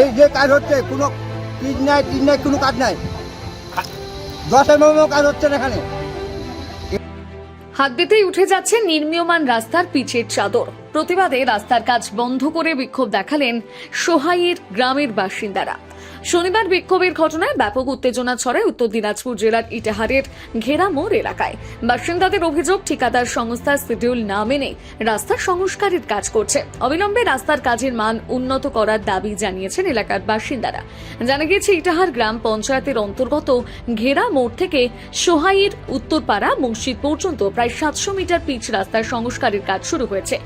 এই যে কাজ হচ্ছে, কোনো টিজ নাই টিজ নাই, কোনো কাজ নাই। দশ এমএম কাজ হচ্ছে না এখানে। হাত দিতেই উঠে যাচ্ছে নির্মীয়মান রাস্তার পিচের চাদর। প্রতিবাদে রাস্তার কাজ বন্ধ করে বিক্ষোভ দেখালেন সোহাইয়ের গ্রামের বাসিন্দারা। শনিবার বিক্ষোভের ঘটনায় ব্যাপক উত্তেজনা ছড়ায় উত্তর দিনাজপুর জেলার ইটাহারের ঘেরামোড় এলাকায়। বাসিন্দাদের অভিযোগ, ঠিকাদার সংস্থার শিডিউল না মেনে রাস্তার সংস্কারের কাজ করছে। অবিলম্বে রাস্তার কাজের মান উন্নত করার দাবি জানিয়েছেন এলাকার বাসিন্দারা। জানা গিয়েছে, ইটাহার গ্রাম পঞ্চায়েতের অন্তর্গত ঘেরা মোড় থেকে সোহাইয়ের উত্তরপাড়া মসজিদ পর্যন্ত প্রায় সাতশো মিটার পিচ রাস্তার সংস্কারের কাজ শুরু হয়েছে।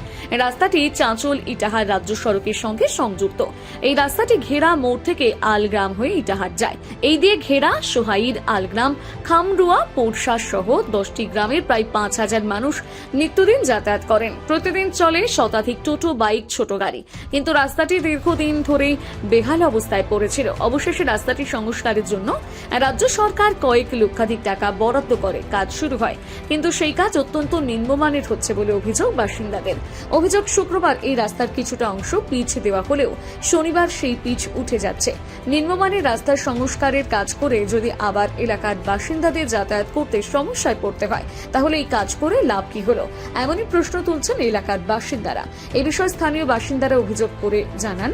রাস্তাটি চাঁচল ইটাহার রাজ্য সড়কের সঙ্গে সংযুক্ত। এই রাস্তাটি ঘেরা মোড় থেকে আলগ্রাম হয়ে ইটাহার যায়। এই দিয়ে ঘেরা সোহাইর আলগ্রাম, খামরুয়া, পোরশা সহ দশটি গ্রামের প্রায় পাঁচ হাজার মানুষ নিত্যদিন যাতায়াত করেন। প্রতিদিন চলে শতাধিক টোটো, বাইক, ছোট গাড়ি। কিন্তু রাস্তাটি দীর্ঘদিন ধরেই বেহাল অবস্থায় পড়েছিল। অবশেষে রাস্তাটি সংস্কারের জন্য রাজ্য সরকার কয়েক লক্ষাধিক টাকা বরাদ্দ করে কাজ শুরু হয়। কিন্তু সেই কাজ অত্যন্ত নিম্নমানের হচ্ছে বলে অভিযোগ বাসিন্দাদের। অভিযোগ শুক্রবার এই রাস্তার কিছুটা অংশ পিচ দেওয়া হলেও শনিবার সেই পিচ উঠে যাচ্ছে। নিম্নমানের রাস্তার সংস্কারের কাজ করে যদি আবার এলাকার বাসিন্দাদের যাতায়াত করতে সমস্যায় পড়তে হয়, তাহলে এই কাজ করে লাভ কি হলো? এমনই প্রশ্ন তুলছেন এলাকার বাসিন্দারা। এ বিষয়ে স্থানীয় বাসিন্দারা অভিযোগ করে জানান।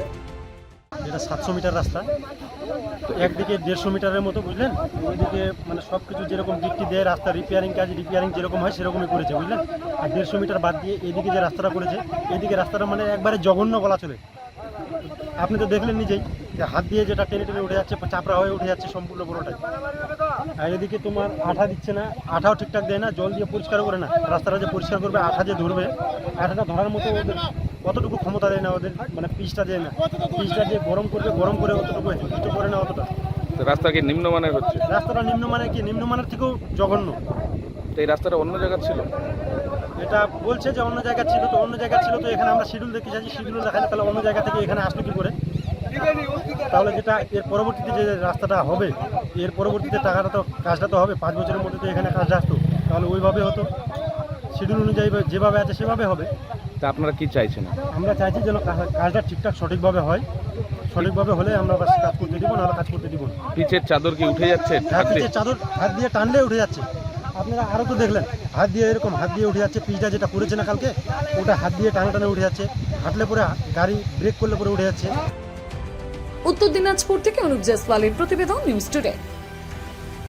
সাতশো মিটার রাস্তা, তো একদিকে দেড়শো মিটারের মতো, বুঝলেন? ওইদিকে মানে সব কিছু যেরকম দিকটি দেয় রাস্তা রিপেয়ারিং কাজ রিপেয়ারিং যেরকম হয়, সেরকমই করেছে, বুঝলেন? আর দেড়শো মিটার বাদ দিয়ে এদিকে যে রাস্তাটা করেছে, এদিকে রাস্তাটা মানে একবারে জঘন্য বলা চলে। আপনি তো দেখলেন নিজেই যে হাত দিয়ে যেটা টেনে টেনে উঠে যাচ্ছে চাপড়া হয়ে উঠে যাচ্ছে সম্পূর্ণ পুরোটাই। আর এদিকে তোমার আঠা দিচ্ছে না আঠাও ঠিকঠাক দেয় না জল দিয়ে পরিষ্কার করে না রাস্তাটা যে পরিষ্কার করবে আঠা যে ধরবে আঠাটা ধরার মতো ওদের কতটুকু ক্ষমতা দেয় না ওদের মানে পিচটা দেয় না। পিচটা যে গরম করবে গরম করে অতটুকু হিট করে না অতটা। রাস্তা কি নিম্নমানের হচ্ছে? রাস্তাটা নিম্নমানের কি? নিম্নমানের থেকেও জঘন্য। তো এই রাস্তাটা অন্য জায়গা ছিল? এটা বলছে যে অন্য জায়গা ছিল তো অন্য জায়গা ছিল তো এখানে আমরা শিডিউল দেখতে চাইছি শিডিউল দেখালে তাহলে অন্য জায়গা থেকে এখানে আসলো কি করে? তাহলে যেটা এর পরবর্তীতে যে রাস্তাটা হবে এর পরবর্তীতে টাকাটা তো কাজটা তো হবে পাঁচ বছরের মধ্যে তো এখানে কাজটা আসতো। তাহলে ওইভাবে হতো। শিডিউল অনুযায়ী যেভাবে আছে সেভাবে হবে। তা আপনারা কি চাইছেন? আমরা চাইছি যেন কাজটা ঠিকঠাক সঠিকভাবে হয়। সঠিকভাবে হলে আমরা বাস কাজ করতে দিব নাহলে কাজ করতে দিব পিচের চাদর কি উঠে যাচ্ছে? হাত ঢাকতে চাদর হাত দিয়ে টানলে উঠে যাচ্ছে। আপনারা আরও তো দেখলেন হাত দিয়ে এরকম হাত দিয়ে উঠে যাচ্ছে। পিচটা যেটা করেছে না কালকে ওটা হাত দিয়ে টানে টানে উঠে যাচ্ছে। হাঁটলে পরে গাড়ি ব্রেক করলে পরে উঠে যাচ্ছে। উত্তর দিনাজপুর থেকে অনুপ জয়সওয়ালের প্রতিবেদন নিউজ টুডে।